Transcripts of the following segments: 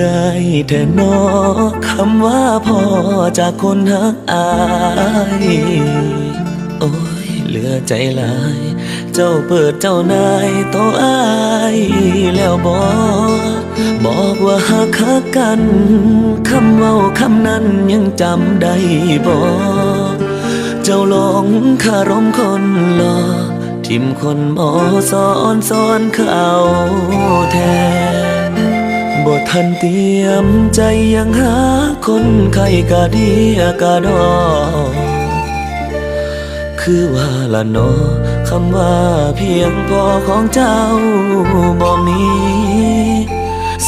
ง่ายแท่นอคำว่าพอจากคนฮักอาย โอ้ยเหลือใจหลาย เจ้าเปิดเจ้านายโตอายแล้วบอกบอกว่าหักหักกันคำเว้าคำนั้นยังจำได้บอกเจ้าหลงคารมคนหลอกทิมคนหมอสอนสอนเขาแทน บ่ทันเตรียมใจยังหาคนใครกะดีกะดอ คือว่าละเนอคำว่าเพียงพอของเจ้าบ่มี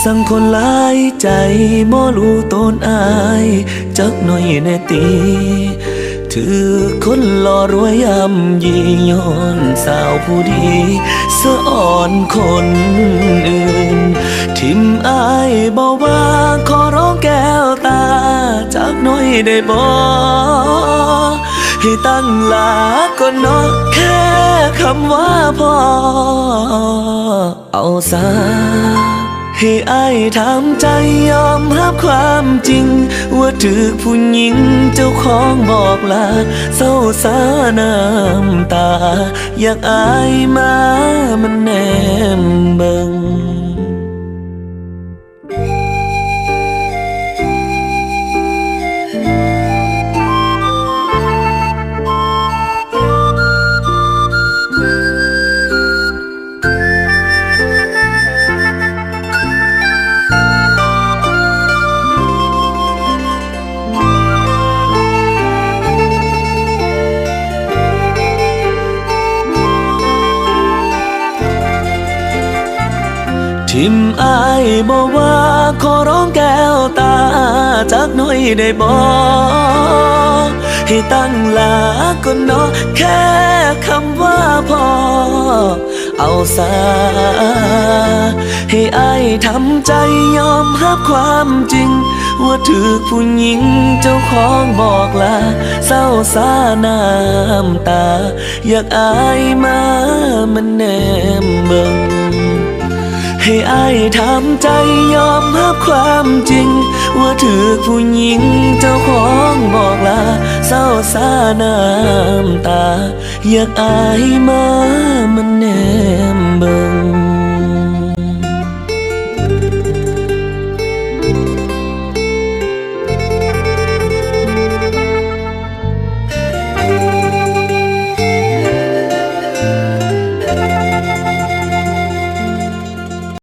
สังคนหลายใจบ่รู้ตนอาย จักหน่อยแน่ตีถือคนหล่อรวยยำยีย้อนสาวผู้ดี สะอ่อนคน น่อยได้บ่ให้ตั้งหลาก็นอกแค่คำว่าพอ เอาซะให้อายทำใจยอมรับความจริง ว่าถือผู้หญิงเจ้าของบอกลาเศร้าสาน้ำตา อยากอายมามันแนมเบิง ทิมอายบอกว่าขอร้องแก้วตาจากหน่อยได้บอกให้ตั้งหลาก็นอแค่คำว่าพอ เอาซาให้อายทำใจยอมรับความจริง ว่าถือผู้หญิงเจ้าของบอกลาเศร้าสาน้ำตา อยากอายมามันแนมเบิง ให้อายทำใจยอมรับความจริง ว่าถือผู้หญิงเจ้าของบอกลาเศร้าสาน้ำตา อยากอายมามันแน